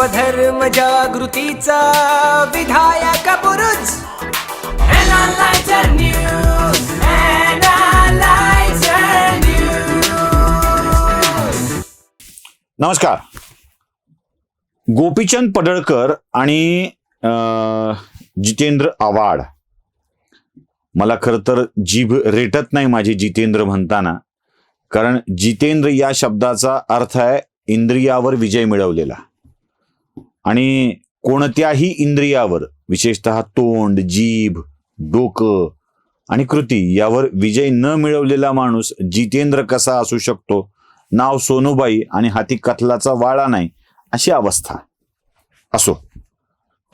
स्वधर्म जागृतीचा विधायक News. नमस्कार. गोपीचंद पडळकर आणि अं, जितेंद्र आव्हाड. मला खरं तर जीभ रेटत नाही माझी जितेंद्र म्हणताना. कारण जितेंद्र या शब्दाचा अर्थ आहे इंद्रियावर विजय मिळवलेला. आणि कोणत्याही इंद्रियावर विशेषतः तोंड जीभ डोकं आणि कृती यावर विजय न मिळवलेला माणूस जितेंद्र कसा असू शकतो? नाव सोनूबाई आणि हाती कथलाचा वाळा नाही अशी अवस्था. असो.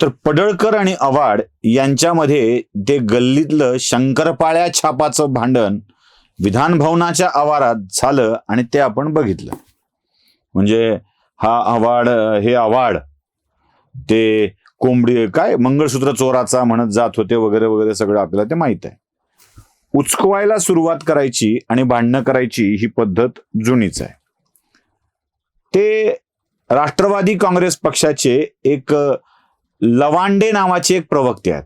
तर पडळकर आणि अवाड यांच्यामध्ये ते गल्लीतलं शंकरपाळ्या छापाचं भांडण विधान भवनाच्या आवारात झालं आणि ते आपण बघितलं. म्हणजे हा आवाड हे आवाड ते कोंबडी काय मंगळसूत्र चोराचा म्हणत जात होते वगैरे वगैरे सगळं आपल्याला ते माहीत आहे. उचकवायला सुरुवात करायची आणि भांडणं करायची ही पद्धत जुनीच आहे. ते राष्ट्रवादी काँग्रेस पक्षाचे एक लवांडे नावाचे एक प्रवक्ते आहेत.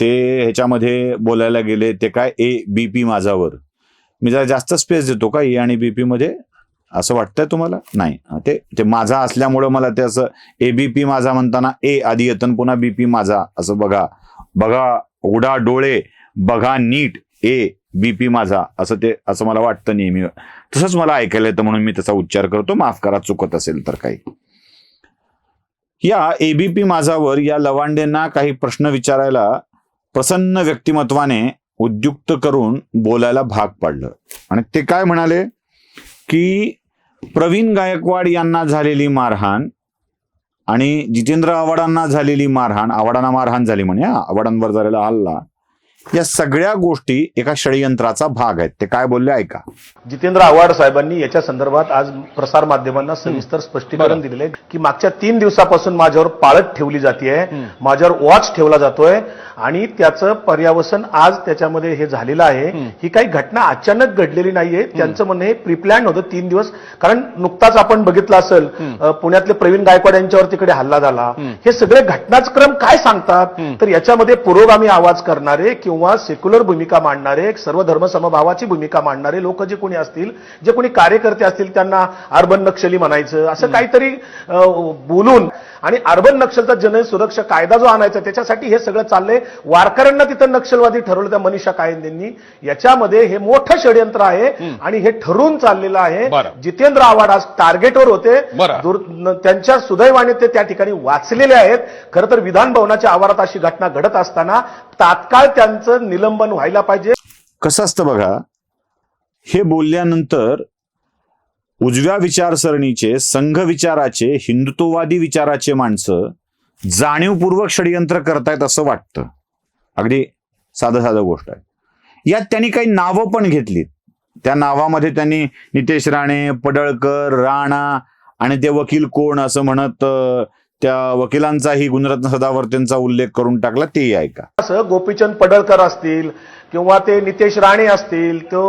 ते ह्याच्यामध्ये बोलायला गेले ते काय ए बी पी माझावर. मी जरा जास्त स्पेस देतो का ए आणि बीपी मध्ये? असं वाटतंय तुम्हाला? नाही. ते ते माझा असल्यामुळं मला ते असं ए बी पी माझा म्हणताना ए आधी येतन पुन्हा बीपी माझा. असं बघा. बघा उडा डोळे बघा नीट. ए बीपी माझा. असं ते असं मला वाटतं नेहमी. तसंच मला ऐकायला येतं म्हणून मी त्याचा उच्चार करतो. माफ करा चुकत असेल तर काही. या एबीपी माझावर या लवांडेंना काही प्रश्न विचारायला प्रसन्न व्यक्तिमत्वाने उद्युक्त करून बोलायला भाग पाडलं. आणि ते काय म्हणाले? की प्रवीण गायकवाड यांना झालेली मारहाण आणि जितेंद्र आव्हाडांना झालेली मारहाण आव्हाडांना मारहाण झाली म्हणे आव्हाडांवर झालेला हल्ला. या सगळ्या गोष्टी एका षडयंत्राचा भाग आहेत. ते काय बोलले ऐका. जितेंद्र आव्हाड साहेबांनी याच्या संदर्भात आज प्रसार माध्यमांना सविस्तर स्पष्टीकरण दिलेले आहे की मागच्या तीन दिवसापासून माझ्यावर पाळत ठेवली जाते माझ्यावर वॉच ठेवला जातोय आणि त्याचं पर्यावसन आज त्याच्यामध्ये हे झालेलं आहे. ही. काही घटना अचानक घडलेली नाहीये. त्यांचं म्हणणं हे प्रिप्लॅन होतं तीन दिवस. कारण नुकताच आपण बघितलं असेल पुण्यातले प्रवीण गायकवाड यांच्यावर तिकडे हल्ला झाला. हे. सगळे घटनाक्रम काय सांगतात? तर याच्यामध्ये पुरोगामी आवाज करणारे किंवा सेक्युलर भूमिका मांडणारे सर्व धर्म समभावाची भूमिका मांडणारे लोक जे कोणी असतील जे कोणी कार्यकर्ते असतील त्यांना अर्बन नक्षली म्हणायचं असं काहीतरी बोलून आणि अर्बन नक्षलचा जन सुरक्षा कायदा जो आणायचा त्याच्यासाठी हे सगळं चाललंय. वारकऱ्यांना तिथं नक्षलवादी ठरवलं त्या मनीषा कायंदेंनी. याच्यामध्ये हे मोठं षडयंत्र आहे आणि हे ठरवून चाललेलं आहे. जितेंद्र आव्हाड आज टार्गेटवर होते. त्यांच्या सुदैवाने ते त्या ठिकाणी वाचलेले आहेत. खरं तर विधान भवनाच्या आवारात अशी घटना घडत असताना तात्काळ त्यांचं निलंबन व्हायला पाहिजे. कसं असतं बघा हे बोलल्यानंतर उजव्या विचारसरणीचे संघ विचाराचे हिंदुत्ववादी विचाराचे माणसं जाणीवपूर्वक षडयंत्र करतायत असं वाटतं. अगदी साधं साधं गोष्ट आहे. यात त्यांनी काही नावं पण घेतलीत. त्या नावामध्ये त्यांनी नितेश राणे पडळकर राणा आणि ते वकील कोण असं म्हणत त्या वकिलांचाही गुणरत्न सदावर्तेंचा उल्लेख करून टाकला तेही ऐका. असं गोपीचंद पडळकर असतील किंवा ते नितेश राणे असतील तो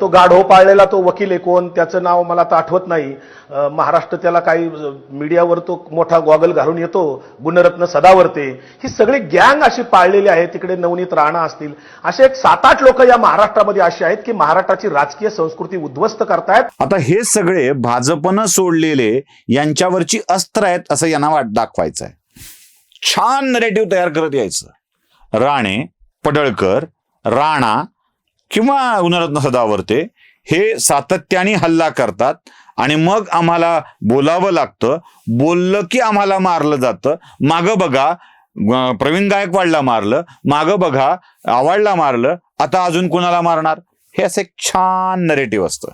तो गाढव पाळलेला तो वकील आहे कोण त्याचं नाव मला आता आठवत नाही. महाराष्ट्र त्याला काही मीडियावर तो मोठा गॉगल घालून येतो गुणरत्न सदावर्ते. ही सगळी गँग अशी पाळलेली आहे तिकडे नवनीत राणा असतील. असे एक सात आठ लोक या महाराष्ट्रामध्ये असे आहेत की महाराष्ट्राची राजकीय संस्कृती उद्ध्वस्त करतायत. आता हे सगळे भाजपनं सोडलेले यांच्यावरची अस्त्र आहेत असं यांना वाट दाखवायचं आहे छान नरेटिव्ह तयार करत यायचं. राणे पडळकर राणा किंवा गुणरत्न सदावर्ते हे सातत्याने हल्ला करतात आणि मग आम्हाला बोलावं लागतं बोललं की आम्हाला मारलं जातं. मागं बघा प्रवीण गायकवाडला मारलं मागं बघा आवाडला मारलं आता अजून कुणाला मारणार? हे असं एक छान नरेटिव्ह असतं.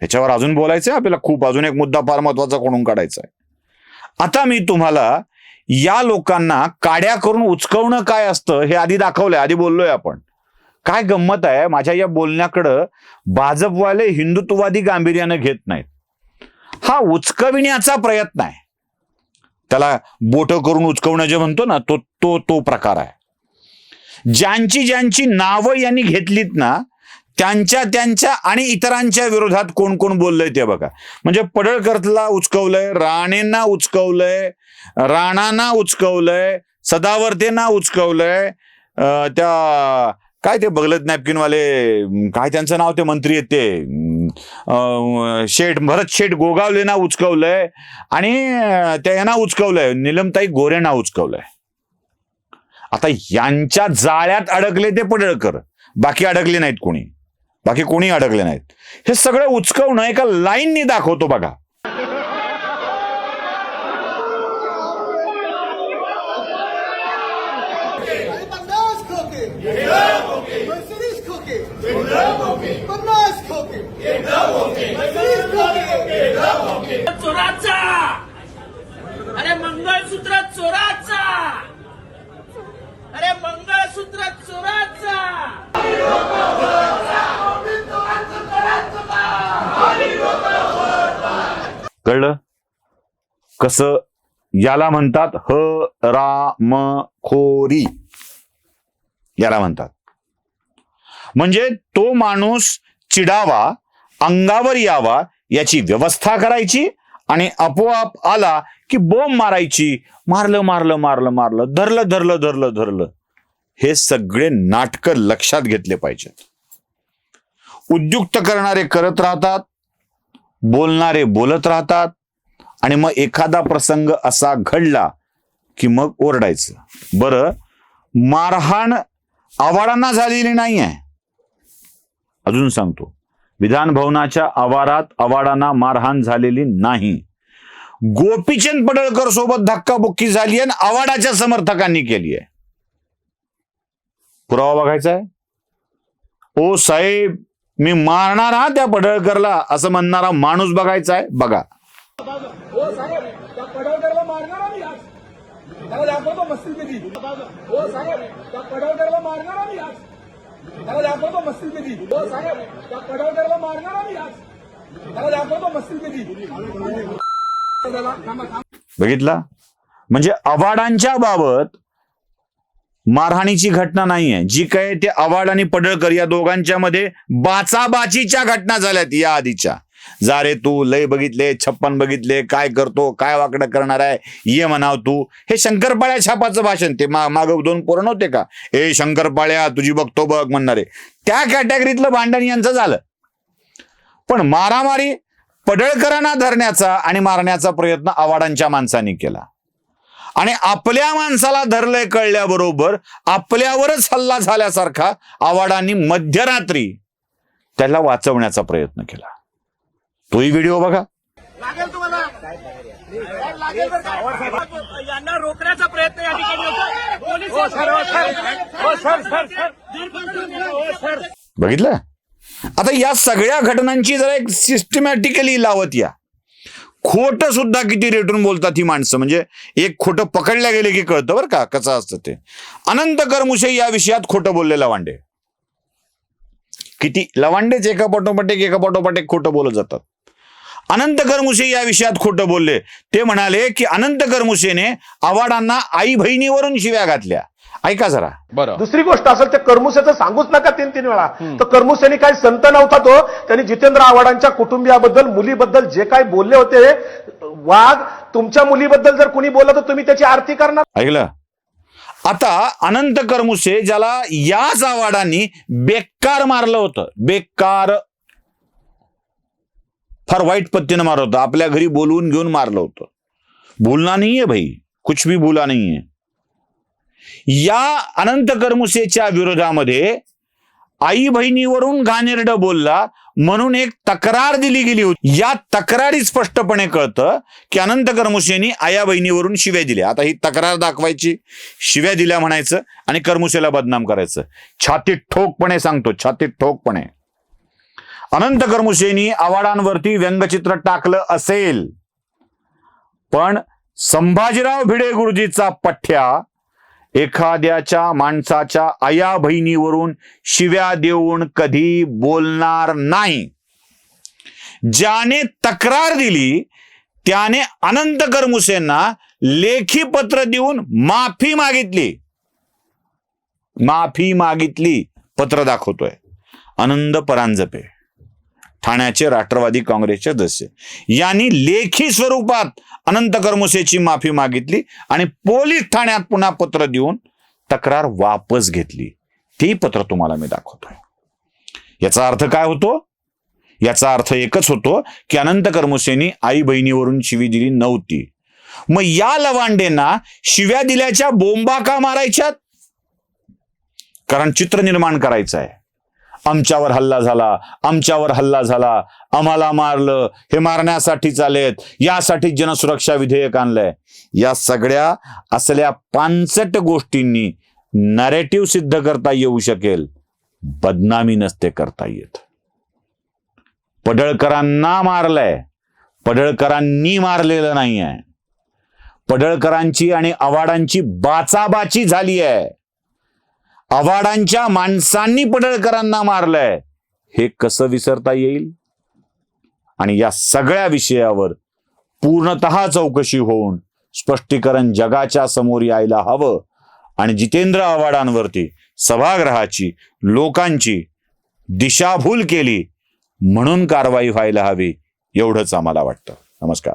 ह्याच्यावर अजून बोलायचं आहे आपल्याला खूप अजून एक मुद्दा फार महत्त्वाचा कोणून काढायचा आहे आता मी तुम्हाला या लोकांना काड्या करून उचकवणं काय असतं हे आधी दाखवलंय आधी बोललोय आपण. काय गंमत आहे माझ्या या बोलण्याकडं भाजपवाले हिंदुत्ववादी गांभीर्यानं घेत नाहीत. हा उचकविण्याचा प्रयत्न आहे. त्याला बोट करून उचकवणं जे म्हणतो ना तो तो तो प्रकार आहे. ज्यांची ज्यांची नावं यांनी घेतलीत ना त्यांच्या त्यांच्या आणि इतरांच्या विरोधात कोण कोण बोललंय ते बघा. म्हणजे पडळकरला उचकवलंय राणेंना उचकवलंय राणांना उचकवलंय सदावर्तेंना उचकवलंय त्या काय ते बगलत नॅपकिनवाले काय त्यांचं नाव ते मंत्री आहेत ते अं, शेठ भरत शेठ गोगावलेना उचकवलंय आणि त्या यांना उचकवलंय निलमताई गोरेंना उचकवलंय. आता यांच्या जाळ्यात अडकले ते पडळकर बाकी अडकले नाहीत कोणी. बाकी कोणी अडकले नाहीत. हे सगळं उचकवणं एका लाईननी दाखवतो बघा. अरे मंगळसूत्र मर्सिडीज खोके पन्नास खोके मर्सिडीज खोके चोराचा अरे मंगळसूत्र चोराचा अरे मंगळसूत्र चोराचा कळलं? कसं? याला म्हणतात ह रा म खोरी याला म्हणतात. म्हणजे तो माणूस चिडावा अंगावर यावा याची व्यवस्था करायची आणि आपोआप आला की बोंब मारायची. मारलं मारलं मारलं मारलं. धरलं धरलं धरलं धरलं. हे सगळे नाटकं लक्षात घेतले पाहिजेत. उद्युक्त करणारे करत राहतात बोलणारे बोलत राहतात आणि मग एखादा प्रसंग असा घडला की मग ओरडायचं. बरं मारहाण आवारांना झालेली नाही आहे अजून सांगतो. विधान भवनाच्या आवारात आवाडांना मारहाण झालेली नाही. गोपीचंद पडळकर सोबत धक्काबुक्की झाली आहे आणि आवाडाच्या समर्थकांनी केली आहे. पुरावा बघायचा आहे? ओ साहेब मी मारणार हा त्या पडळकरला असं म्हणणारा माणूस बघायचा आहे बघा. बघितला? म्हणजे अवाडांच्या बाबत मारहाणीची घटना नाहीये. जी काय ते अवाड आणि पडळकर या दोघांच्या मध्ये बाचाबाचीच्या घटना झाल्यात या आधीच्या. जा रे तू लय बघितले छप्पन बघितले काय करतो काय वाकडं करणार आहे ये म्हणाव तू. हे शंकरपाळ्या छापाचं भाषण ते मा माग दोन पोरण होते का? ए शंकरपाळ्या तुझी बघतो बघ म्हणणारे त्या कॅटेगरीतलं भांडण यांचं झालं. पण मारामारी पडळकरांना धरण्याचा आणि मारण्याचा प्रयत्न आवाडांच्या माणसांनी केला. आणि आपल्या माणसाला धरलंय कळल्याबरोबर आपल्यावरच हल्ला झाल्यासारखा आवाडांनी मध्यरात्री त्याला वाचवण्याचा प्रयत्न केला. तोही व्हिडिओ बघा. लागेल तुम्हाला? लागेल बरं का? यांना रोखण्याचा प्रयत्न या ठिकाणी होतो पोलीस बघितलं? आता या सगळ्या घटनांची जरा एक सिस्टमॅटिकली लावत या. खोट सुद्धा किती रेटून बोलतात ही माणसं? म्हणजे एक खोटं पकडल्या गेले की कळतं बरं का कसं असतं ते. अनंत करमुशे या विषयात खोटं बोलले लवांडे किती? लवांडेच एका पाठोपाठ एका पाठोपाठ एक खोटं बोलत जातात. अनंत करमुसे या विषयात खोटं बोलले. ते म्हणाले की अनंत करमुसेने आवाडांना आई बहिणीवरून शिव्या घातल्या. ऐका जरा. दुसरी गोष्ट असेल ते कर्मुसेचं सांगूच नका तीन तीन वेळा तर कर्मुसेनी काही संत नव्हता तो त्यांनी जितेंद्र आव्हाडांच्या कुटुंबियाबद्दल मुलीबद्दल जे काही बोलले होते वाघ तुमच्या मुलीबद्दल जर कुणी बोललं तर तुम्ही त्याची आरती करणार. ऐकलं? आता अनंत करमुसे ज्याला याच आवाडांनी बेकार मारलं होतं. बेकार फार वाईट पद्धतीनं मारलं होतं. आपल्या घरी बोलवून घेऊन मारलं होतं. भूलना नाहीये भाई. कुछ भी भूला नाहीये. या अनंत करमुसेच्या विरोधामध्ये आई बहिणीवरून घाणेरडं बोलला म्हणून एक तक्रार दिली गेली होती. या तक्रारी स्पष्टपणे कळतं की अनंत करमुसेनी आया बहिणीवरून शिव्या दिल्या. आता ही तक्रार दाखवायची शिव्या दिल्या म्हणायचं आणि करमुसेला बदनाम करायचं. छातीत ठोकपणे सांगतो छातीत ठोकपणे. अनंत कर्मुशेनी आवाडांवरती व्यंगचित्र टाकलं असेल. पण संभाजीराव भिडे गुरुजीचा पठ्या एखाद्याच्या माणसाच्या आया बहिणीवरून शिव्या देऊन कधी बोलणार नाही. ज्याने तक्रार दिली त्याने अनंत करमुसेंना लेखी पत्र देऊन माफी मागितली. माफी मागितली पत्र दाखवतोय. आनंद परांजपे. ठाण्याचे राष्ट्रवादी काँग्रेसचे सदस्य. यांनी लेखी स्वरूपात अनंत करमुसेची माफी मागितली आणि पोलीस ठाण्यात पुन्हा पत्र देऊन तक्रार वापस घेतली. ती पत्र तुम्हाला मी दाखवतोय. याचा अर्थ काय होतो? याचा अर्थ एकच होतो की अनंत कर्मुसेनी आई बहिणीवरून शिवी दिली नव्हती. मग या लवांडेंना शिव्या दिल्याच्या बोंबा का मारायच्यात? कारण चित्र निर्माण करायचं आहे. आमच्यावर हल्ला झाला आमच्यावर हल्ला झाला. आम्हाला मारलं हे मारण्यासाठी चालेत यासाठी जनसुरक्षा विधेयक आणलंय. या सगळ्या असल्या पानसट गोष्टींनी नरेटिव्ह सिद्ध करता येऊ शकेल. बदनामी नसते करता येत. पडळकरांना मारलंय. पडळकरांनी मारलेलं नाही आहे पडळकरांची आणि आव्हाडांची बाचाबाची झाली आहे आव्हाडांच्या माणसांनी पडळकरांना मारलंय. हे कसं विसरता येईल? आणि या सगळ्या विषयावर पूर्णत चौकशी होऊन स्पष्टीकरण जगाच्या समोर यायला हवं. आणि जितेंद्र आव्हाडांवरती सभागृहाची लोकांची दिशाभूल केली म्हणून कारवाई व्हायला हवी एवढंच आम्हाला वाटतं. नमस्कार.